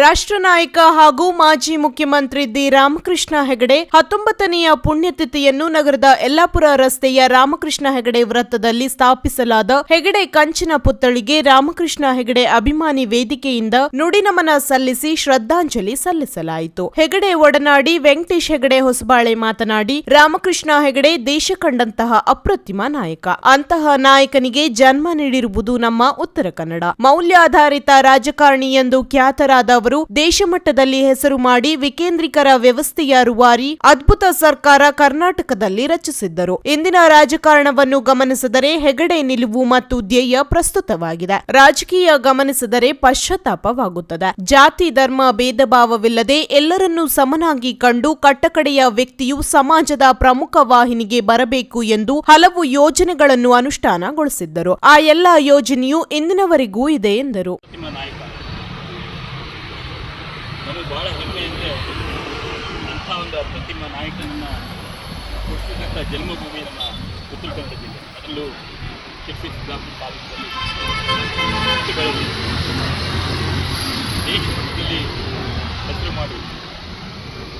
ರಾಷ್ಟ್ರ ನಾಯಕ ಹಾಗೂ ಮಾಜಿ ಮುಖ್ಯಮಂತ್ರಿ ದಿ ರಾಮಕೃಷ್ಣ ಹೆಗಡೆ ಹತ್ತೊಂಬತ್ತನೆಯ ಪುಣ್ಯತಿಥಿಯನ್ನು ನಗರದ ಯಲ್ಲಾಪುರ ರಸ್ತೆಯ ರಾಮಕೃಷ್ಣ ಹೆಗಡೆ ವೃತ್ತದಲ್ಲಿ ಸ್ಥಾಪಿಸಲಾದ ಹೆಗಡೆ ಕಂಚಿನ ಪುತ್ಥಳಿಗೆ ರಾಮಕೃಷ್ಣ ಹೆಗಡೆ ಅಭಿಮಾನಿ ವೇದಿಕೆಯಿಂದ ನುಡಿನಮನ ಸಲ್ಲಿಸಿ ಶ್ರದ್ಧಾಂಜಲಿ ಸಲ್ಲಿಸಲಾಯಿತು. ಹೆಗಡೆ ಒಡನಾಡಿ ವೆಂಕಟೇಶ್ ಹೆಗಡೆ ಹೊಸಬಾಳೆ ಮಾತನಾಡಿ, ರಾಮಕೃಷ್ಣ ಹೆಗಡೆ ದೇಶ ಕಂಡಂತಹ ಅಪ್ರತಿಮ ನಾಯಕ. ಅಂತಹ ನಾಯಕನಿಗೆ ಜನ್ಮ ನೀಡಿರುವುದು ನಮ್ಮ ಉತ್ತರ ಕನ್ನಡ. ಮೌಲ್ಯಾಧಾರಿತ ರಾಜಕಾರಣಿ ಎಂದು ಖ್ಯಾತರಾದ ಅವರು ದೇಶಮಟ್ಟದಲ್ಲಿ ಹೆಸರು ಮಾಡಿ ವಿಕೇಂದ್ರಿಕರ ವ್ಯವಸ್ಥೆಯ ರುವಾರಿ ಅದ್ಭುತ ಸರ್ಕಾರ ಕರ್ನಾಟಕದಲ್ಲಿ ರಚಿಸಿದ್ದರು. ಇಂದಿನ ರಾಜಕಾರಣವನ್ನು ಗಮನಿಸಿದರೆ ಹೆಗಡೆ ನಿಲುವು ಮತ್ತು ಧ್ಯೇಯ ಪ್ರಸ್ತುತವಾಗಿದೆ. ರಾಜಕೀಯ ಗಮನಿಸಿದರೆ ಪಶ್ಚಾತ್ತಾಪವಾಗುತ್ತದೆ. ಜಾತಿ, ಧರ್ಮ ಭೇದ ಭಾವವಿಲ್ಲದೆ ಎಲ್ಲರನ್ನೂ ಸಮನಾಗಿ ಕಂಡು ಕಟ್ಟಕಡೆಯ ವ್ಯಕ್ತಿಯು ಸಮಾಜದ ಪ್ರಮುಖ ವಾಹಿನಿಗೆ ಬರಬೇಕು ಎಂದು ಹಲವು ಯೋಜನೆಗಳನ್ನು ಅನುಷ್ಠಾನಗೊಳಿಸಿದ್ದರು. ಆ ಎಲ್ಲಾ ಯೋಜನೆಯು ಇಂದಿನವರೆಗೂ ಇದೆ ಎಂದರು ಅಪ್ರತಿಮ ನಾಯಕ ನಮಗೆ ಭಾಳ ಹೆಮ್ಮೆ ಅಂದರೆ ಅಂಥ ಒಂದು ಅಪ್ರತಿಮ ನಾಯಕನನ್ನು ಹುಟ್ಟಿದಂಥ ಜನ್ಮಭೂಮಿ ನಮ್ಮ ಉತ್ತರ ಕನ್ನಡ ಜಿಲ್ಲೆ. ಅದರಲ್ಲೂ ಶಿರ್ಸಿ ಸಿದ್ದಾಪುರ ತಾಲೂಕಿನಲ್ಲಿ ದೇಶದಲ್ಲಿ ಹೆಸರು ಮಾಡಿ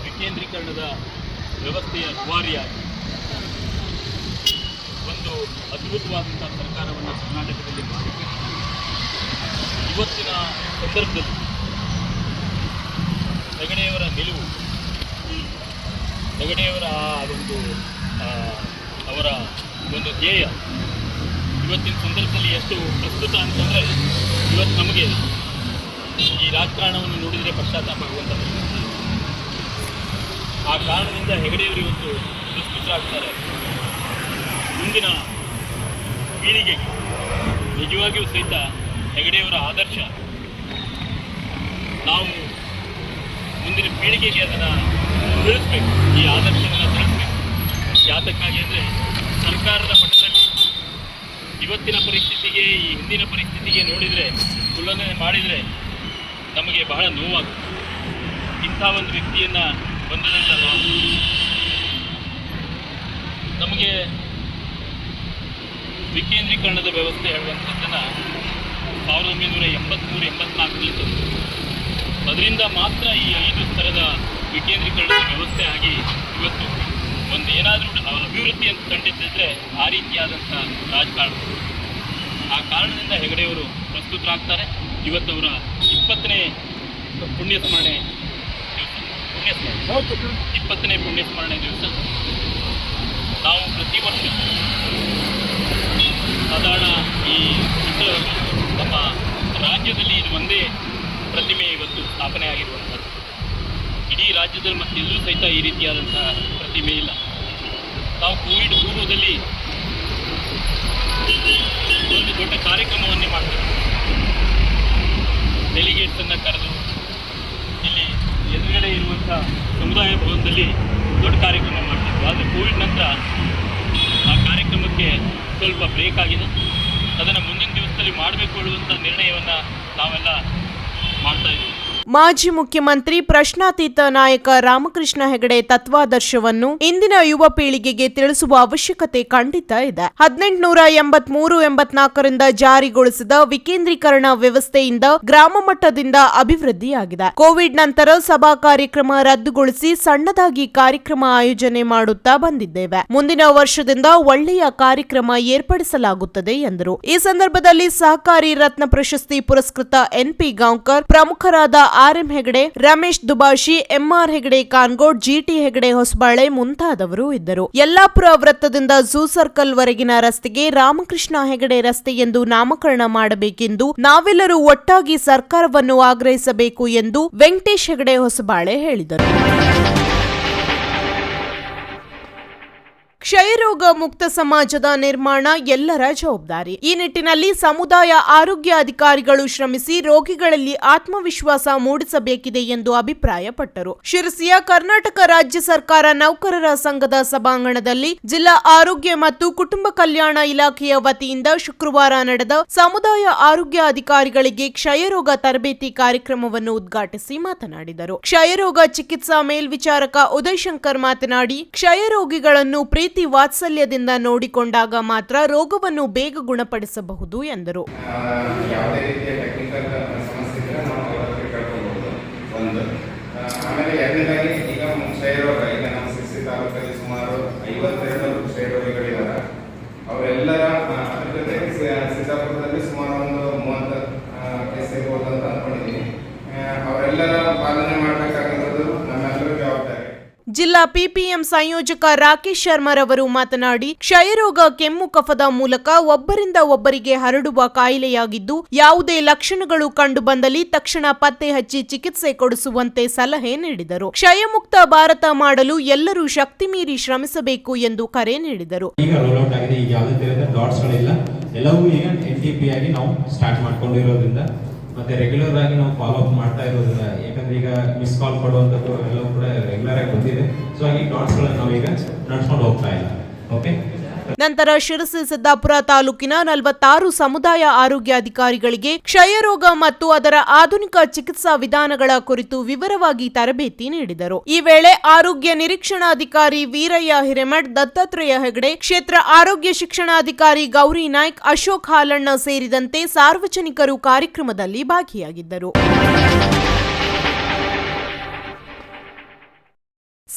ವಿಕೇಂದ್ರೀಕರಣದ ವ್ಯವಸ್ಥೆಯ ದುವಾರಿಯಾಗಿ ಒಂದು ಅದ್ಭುತವಾದಂಥ ಸರ್ಕಾರವನ್ನು ಕರ್ನಾಟಕದಲ್ಲಿ ಮಾಡಿ ಇವತ್ತಿನ ಸಂದರ್ಭದಲ್ಲಿ ಹೆಗಡೆಯವರ ನಿಲುವು ಹೆಗಡೆಯವರ ಆ ಒಂದು ಅವರ ಒಂದು ಧ್ಯೇಯ. ಇವತ್ತಿನ ಸಂದರ್ಭದಲ್ಲಿ ಎಷ್ಟು ಪ್ರಸ್ತುತ ಅಂತಂದರೆ, ಇವತ್ತು ನಮಗೆ ಈ ರಾಜಕಾರಣವನ್ನು ನೋಡಿದರೆ ಪಶ್ಚಾತ್ತಾಪ ಆಗುವಂಥ ಆ ಕಾರಣದಿಂದ ಹೆಗಡೆಯವರು ಇವತ್ತು ಪ್ರಸ್ತುತರಾಗ್ತಾರೆ ಮುಂದಿನ ಪೀಳಿಗೆಗೆ ನಿಜವಾಗಿಯೂ ಸಹಿತ ಹೆಗಡೆಯವರ ಆದರ್ಶ. ನಾವು ಮುಂದಿನ ಪೀಳಿಗೆಗೆ ಅದನ್ನು ತಿಳಿಸ್ಬೇಕು ಈ ಆದರ್ಶವನ್ನು ಬೆಳೆಸ್ಬೇಕು ಯಾತಕ್ಕಾಗಿ ಅಂದರೆ ಸರ್ಕಾರದ ಮಟ್ಟದಲ್ಲಿ ಇವತ್ತಿನ ಪರಿಸ್ಥಿತಿಗೆ, ಈ ಹಿಂದಿನ ಪರಿಸ್ಥಿತಿಗೆ ನೋಡಿದರೆ, ತುಲನೆ ಮಾಡಿದರೆ ನಮಗೆ ಬಹಳ ನೋವಾಗುತ್ತೆ. ಇಂಥ ಒಂದು ವ್ಯಕ್ತಿಯನ್ನು ನಾವು ನಮಗೆ ವಿಕೇಂದ್ರೀಕರಣದ ವ್ಯವಸ್ಥೆ ಹೇಳುವಂಥದ್ದನ್ನು ಸಾವಿರದ ಒಂಬೈನೂರ ಎಂಬತ್ತ್ಮೂರು ಎಂಬತ್ನಾಲ್ಕರಲ್ಲಿ ತಂದರು ಅದರಿಂದ ಮಾತ್ರ ಈ ಐದು ಸ್ತರದ ವಿಕೇಂದ್ರೀಕರಣದ ವ್ಯವಸ್ಥೆ ಆಗಿ ಇವತ್ತು ಒಂದು ಏನಾದರೂ ಅಭಿವೃದ್ಧಿ ಅಂತ ಕಂಡಿದ್ದಿದ್ರೆ ಆ ರೀತಿಯಾದಂಥ ರಾಜಕಾರಣ. ಆ ಕಾರಣದಿಂದ ಹೆಗಡೆಯವರು ಪ್ರಸ್ತುತರಾಗ್ತಾರೆ. ಇವತ್ತು ಅವರ ಇಪ್ಪತ್ತನೇ ಪುಣ್ಯ ಸ್ಮರಣೆ ದಿವಸ. ಪುಣ್ಯ ಸ್ಮರಣೆ. ಇಪ್ಪತ್ತನೇ ಪುಣ್ಯ ಸ್ಮರಣೆ ದಿವಸ. ನಾವು ಪ್ರತಿ ವರ್ಷ ಸಾಧಾರಣ ಈ ನಮ್ಮ ರಾಜ್ಯದಲ್ಲಿ ಇದು ಒಂದೇ ಪ್ರತಿಮೆ ಇವತ್ತು ಸ್ಥಾಪನೆ ಆಗಿರುವಂಥದ್ದು ಇಡೀ ರಾಜ್ಯದಲ್ಲಿ ಮತ್ತೆಲ್ಲೂ ಸಹಿತ ಈ ರೀತಿಯಾದಂತಹ ಪ್ರತಿಮೆ ಇಲ್ಲ. ನಾವು ಕೋವಿಡ್ ಪೂರ್ವದಲ್ಲಿ ಒಂದು ದೊಡ್ಡ ಕಾರ್ಯಕ್ರಮವನ್ನೇ ಮಾಡ್ತೇವೆ ಅನ್ನ ಕರೆದು ಇಲ್ಲಿ ಎದುರುಗಡೆ ಇರುವಂಥ ಸಮುದಾಯ ಭವನದಲ್ಲಿ ದೊಡ್ಡ ಕಾರ್ಯಕ್ರಮ ಮಾಡ್ತಿದ್ವಿ ಆದರೆ ಕೋವಿಡ್ ನಂತರ ಆ ಕಾರ್ಯಕ್ರಮಕ್ಕೆ ಸ್ವಲ್ಪ ಬ್ರೇಕ್ ಆಗಿದೆ. ಅದನ್ನು ಮುಂದಿನ ದಿವಸದಲ್ಲಿ ಮಾಡಬೇಕು ಹೇಳುವಂಥ ನಿರ್ಣಯವನ್ನು ನಾವೆಲ್ಲ ಮಾಡ್ತಾ ಇದ್ದೀವಿ ಮಾಜಿ ಮುಖ್ಯಮಂತ್ರಿ ಪ್ರಶ್ನಾತೀತ ನಾಯಕ ರಾಮಕೃಷ್ಣ ಹೆಗಡೆ ತತ್ವಾದರ್ಶವನ್ನು ಇಂದಿನ ಯುವ ಪೀಳಿಗೆಗೆ ತಿಳಿಸುವ ಅವಶ್ಯಕತೆ ಖಂಡಿತ ಇದೆ. ಹದಿನೆಂಟುನೂರ ಎಂಬತ್ಮೂರು ಎಂಬತ್ನಾಲ್ಕರಿಂದ ಜಾರಿಗೊಳಿಸಿದ ವಿಕೇಂದ್ರೀಕರಣ ವ್ಯವಸ್ಥೆಯಿಂದ ಗ್ರಾಮ ಮಟ್ಟದಿಂದ ಅಭಿವೃದ್ಧಿಯಾಗಿದೆ. ಕೋವಿಡ್ ನಂತರ ಸಭಾ ಕಾರ್ಯಕ್ರಮ ರದ್ದುಗೊಳಿಸಿ ಸಣ್ಣದಾಗಿ ಕಾರ್ಯಕ್ರಮ ಆಯೋಜನೆ ಮಾಡುತ್ತಾ ಬಂದಿದ್ದೇವೆ. ಮುಂದಿನ ವರ್ಷದಿಂದ ಒಳ್ಳೆಯ ಕಾರ್ಯಕ್ರಮ ಏರ್ಪಡಿಸಲಾಗುತ್ತದೆ ಎಂದರು. ಈ ಸಂದರ್ಭದಲ್ಲಿ ಸಹಕಾರಿ ರತ್ನ ಪ್ರಶಸ್ತಿ ಪುರಸ್ಕೃತ ಎನ್ಪಿ ಗಾಂವ್ಕರ್ ಪ್ರಮುಖರಾದ RM Hegde, Ramesh Dubashi MR Hegde, Kangod GT Hegde Hosabale ಮುಂತಾದವರು ಇದ್ದರು. ಯಲ್ಲಾಪುರ ವೃತ್ತದಿಂದ ಝೂ ಸರ್ಕಲ್ ವರೆಗಿನ ರಸ್ತೆಗೆ ರಾಮಕೃಷ್ಣ ಹೆಗಡೆ ರಸ್ತೆ ಎಂದು ನಾಮಕರಣ ಮಾಡಬೇಕೆಂದು ನಾವೆಲ್ಲರೂ ಒಟ್ಟಾಗಿ ಸರ್ಕಾರವನ್ನು ಆಗ್ರಹಿಸಬೇಕು ಎಂದು ವೆಂಕಟೇಶ್ ಹೆಗಡೆ ಹೊಸಬಾಳೆ ಹೇಳಿದರು. ಕ್ಷಯರೋಗ ಮುಕ್ತ ಸಮಾಜದ ನಿರ್ಮಾಣ ಎಲ್ಲರ ಜವಾಬ್ದಾರಿ. ಈ ನಿಟ್ಟಿನಲ್ಲಿ ಸಮುದಾಯ ಆರೋಗ್ಯ ಅಧಿಕಾರಿಗಳು ಶ್ರಮಿಸಿ ರೋಗಿಗಳಲ್ಲಿ ಆತ್ಮವಿಶ್ವಾಸ ಮೂಡಿಸಬೇಕಿದೆ ಎಂದು ಅಭಿಪ್ರಾಯಪಟ್ಟರು. ಶಿರಸಿಯ ಕರ್ನಾಟಕ ರಾಜ್ಯ ಸರ್ಕಾರ ನೌಕರರ ಸಂಘದ ಸಭಾಂಗಣದಲ್ಲಿ ಜಿಲ್ಲಾ ಆರೋಗ್ಯ ಮತ್ತು ಕುಟುಂಬ ಕಲ್ಯಾಣ ಇಲಾಖೆಯ ವತಿಯಿಂದ ಶುಕ್ರವಾರ ನಡೆದ ಸಮುದಾಯ ಆರೋಗ್ಯ ಅಧಿಕಾರಿಗಳಿಗೆ ಕ್ಷಯರೋಗ ತರಬೇತಿ ಕಾರ್ಯಕ್ರಮವನ್ನು ಉದ್ಘಾಟಿಸಿ ಮಾತನಾಡಿದರು. ಕ್ಷಯರೋಗ ಚಿಕಿತ್ಸಾ ಮೇಲ್ವಿಚಾರಕ ಉದಯ್ ಶಂಕರ್ ಮಾತನಾಡಿ, ಕ್ಷಯರೋಗಿಗಳನ್ನು ಪ್ರೀತಿ ವಾತ್ಸಲ್ಯದಿಂದ ನೋಡಿಕೊಂಡಾಗ ಮಾತ್ರ ರೋಗವನ್ನು ಬೇಗ ಗುಣಪಡಿಸಬಹುದು ಎಂದರು. ಆ, ಯಾವುದೇ ರೀತಿಯ ಟೆಕ್ನಿಕಲ್ ಸಮಸ್ಯೆ ಇದ್ದರೆ ನಾವು ಅವ್ರ ಹತ್ರ ಕೇಳ್ಕೊಬೋದು ಒಂದು ಆ, ಆಮೇಲೆ ಎರಡನೇದಾಗಿ ಈಗ ಕ್ಷಯರೋಗ ಈಗ ನಮ್ಮ ಶಿರ್ಸಿ ತಾಲೂಕಲ್ಲಿ ಸುಮಾರು ಐವತ್ತೆರಡು ಕ್ಷಯರೋಗಿಗಳಿದ್ದಾರೆ ಅವರೆಲ್ಲರ ಆ, ಅದ್ರ ಜೊತೆಗೆ ಸಿ- ಸಿದ್ದಾಪುರದಲ್ಲಿ ಸುಮಾರು ಒಂದು ಮೂವತ್ತು ಕೇಸ್ ಇರ್ಬೋದು ಅಂತ ಅಂದ್ಕೊಂಡಿದ್ದೀನಿ ಆ, ಅವರೆಲ್ಲರ ಪಾಲನೆ ಮಾಡಬೇಕಾಗಿರೋದು ನಮ್ಮೆಲ್ಲರ ಜವಾಬ್ದಾರಿ ಜಿಲ್ಲಾ ಪಿಪಿಎಂ ಸಂಯೋಜಕ ರಾಕೇಶ್ ಶರ್ಮರವರು ಮಾತನಾಡಿ, ಕ್ಷಯರೋಗ ಕೆಮ್ಮು ಕಫದ ಮೂಲಕ ಒಬ್ಬರಿಂದ ಒಬ್ಬರಿಗೆ ಹರಡುವ ಕಾಯಿಲೆಯಾಗಿದ್ದು, ಯಾವುದೇ ಲಕ್ಷಣಗಳು ಕಂಡುಬಂದಲ್ಲಿ ತಕ್ಷಣ ಪತ್ತೆ ಹಚ್ಚಿ ಚಿಕಿತ್ಸೆ ಕೊಡಿಸುವಂತೆ ಸಲಹೆ ನೀಡಿದರು. ಕ್ಷಯಮುಕ್ತ ಭಾರತ ಮಾಡಲು ಎಲ್ಲರೂ ಶಕ್ತಿ ಮೀರಿ ಶ್ರಮಿಸಬೇಕು ಎಂದು ಕರೆ ನೀಡಿದರು. ಎಲ್ಲವೂ ಈಗ ಎನ್ ಟಿ ಪಿ ಆಗಿ ನಾವು ಸ್ಟಾರ್ಟ್ ಮಾಡ್ಕೊಂಡಿರೋದ್ರಿಂದ ಮತ್ತೆ ರೆಗ್ಯುಲರ್ ಆಗಿ ನಾವು ಫಾಲೋ ಅಪ್ ಮಾಡ್ತಾ ಇರೋದಿಲ್ಲ ಯಾಕಂದ್ರೆ ಈಗ ಮಿಸ್ ಕಾಲ್ ಕೊಡುವಂಥದ್ದು ಎಲ್ಲವೂ ಕೂಡ ರೆಗ್ಯುಲರ್ ಆಗಿ ಬಂದಿದೆ. ಸೊ ಹಾಗೆ ಡಾಟ್ಸ್ಗಳನ್ನು ನಾವೀಗ ನಡ್ಸ್ಕೊಂಡು ಹೋಗ್ತಾ ಇಲ್ಲ ಓಕೆ ನಂತರ ಶಿರಸಿ ಸಿದ್ದಾಪುರ ತಾಲೂಕಿನ ನಲವತ್ತಾರು ಸಮುದಾಯ ಆರೋಗ್ಯಾಧಿಕಾರಿಗಳಿಗೆ ಕ್ಷಯರೋಗ ಮತ್ತು ಅದರ ಆಧುನಿಕ ಚಿಕಿತ್ಸಾ ವಿಧಾನಗಳ ಕುರಿತು ವಿವರವಾಗಿ ತರಬೇತಿ ನೀಡಿದರು. ಈ ವೇಳೆ ಆರೋಗ್ಯ ನಿರೀಕ್ಷಣಾಧಿಕಾರಿ ವೀರಯ್ಯ ಹಿರೇಮಠ್, ದತ್ತಾತ್ರೇಯ ಹೆಗಡೆ, ಕ್ಷೇತ್ರ ಆರೋಗ್ಯ ಶಿಕ್ಷಣಾಧಿಕಾರಿ ಗೌರಿ ನಾಯ್ಕ್, ಅಶೋಕ್ ಹಾಲಣ್ಣ ಸೇರಿದಂತೆ ಸಾರ್ವಜನಿಕರು ಕಾರ್ಯಕ್ರಮದಲ್ಲಿ ಭಾಗಿಯಾಗಿದ್ದರು.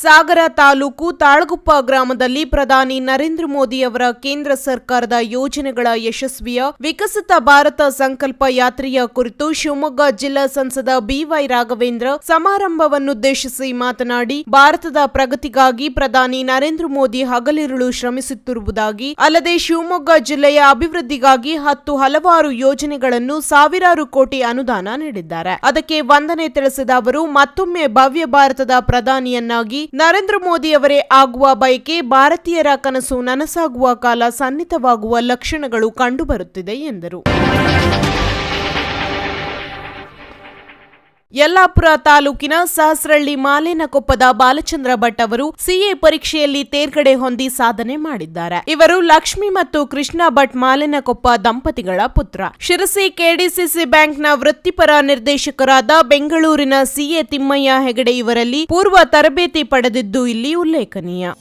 ಸಾಗರ ತಾಲೂಕು ತಾಳಗುಪ್ಪ ಗ್ರಾಮದಲ್ಲಿ ಪ್ರಧಾನಿ ನರೇಂದ್ರ ಮೋದಿ ಅವರ ಕೇಂದ್ರ ಸರ್ಕಾರದ ಯೋಜನೆಗಳ ಯಶಸ್ವಿಯ ವಿಕಸಿತ ಭಾರತ ಸಂಕಲ್ಪ ಯಾತ್ರೆಯ ಕುರಿತು ಶಿವಮೊಗ್ಗ ಜಿಲ್ಲಾ ಸಂಸದ ಬಿವೈ ರಾಘವೇಂದ್ರ ಸಮಾರಂಭವನ್ನುದ್ದೇಶಿಸಿ ಮಾತನಾಡಿ, ಭಾರತದ ಪ್ರಗತಿಗಾಗಿ ಪ್ರಧಾನಿ ನರೇಂದ್ರ ಮೋದಿ ಹಗಲಿರುಳು ಶ್ರಮಿಸುತ್ತಿರುವುದಾಗಿ, ಅಲ್ಲದೆ ಶಿವಮೊಗ್ಗ ಜಿಲ್ಲೆಯ ಅಭಿವೃದ್ಧಿಗಾಗಿ ಹತ್ತು ಹಲವಾರು ಯೋಜನೆಗಳನ್ನು ಸಾವಿರಾರು ಕೋಟಿ ಅನುದಾನ ನೀಡಿದ್ದಾರೆ. ಅದಕ್ಕೆ ವಂದನೆ ತಿಳಿಸಿದ ಅವರು, ಮತ್ತೊಮ್ಮೆ ಭವ್ಯ ಭಾರತದ ಪ್ರಧಾನಿಯನ್ನಾಗಿ ನರೇಂದ್ರ ಮೋದಿ ಅವರೇ ಆಗುವ ಬಯಕೆ ಭಾರತೀಯರ ಕನಸು ನನಸಾಗುವ ಕಾಲ ಸನ್ನಿತವಾಗುವ ಲಕ್ಷಣಗಳು ಕಂಡುಬರುತ್ತಿದೆ ಎಂದರು. ಯಲ್ಲಾಪುರ ತಾಲೂಕಿನ ಸಹಸ್ರಳ್ಳಿ ಮಾಲೇನಕೊಪ್ಪದ ಬಾಲಚಂದ್ರ ಭಟ್ ಅವರು ಸಿಎ ಪರೀಕ್ಷೆಯಲ್ಲಿ ತೇರ್ಗಡೆ ಹೊಂದಿ ಸಾಧನೆ ಮಾಡಿದ್ದಾರೆ. ಇವರು ಲಕ್ಷ್ಮಿ ಮತ್ತು ಕೃಷ್ಣ ಭಟ್ ಮಾಲೇನಕೊಪ್ಪ ದಂಪತಿಗಳ ಪುತ್ರ. ಶಿರಸಿ ಕೆಡಿಸಿಸಿ ಬ್ಯಾಂಕ್ನ ವೃತ್ತಿಪರ ನಿರ್ದೇಶಕರಾದ ಬೆಂಗಳೂರಿನ ಸಿಎ ತಿಮ್ಮಯ್ಯ ಹೆಗಡೆ ಇವರಲ್ಲಿ ಪೂರ್ವ ತರಬೇತಿ ಪಡೆದಿದ್ದು ಇಲ್ಲಿ ಉಲ್ಲೇಖನೀಯ.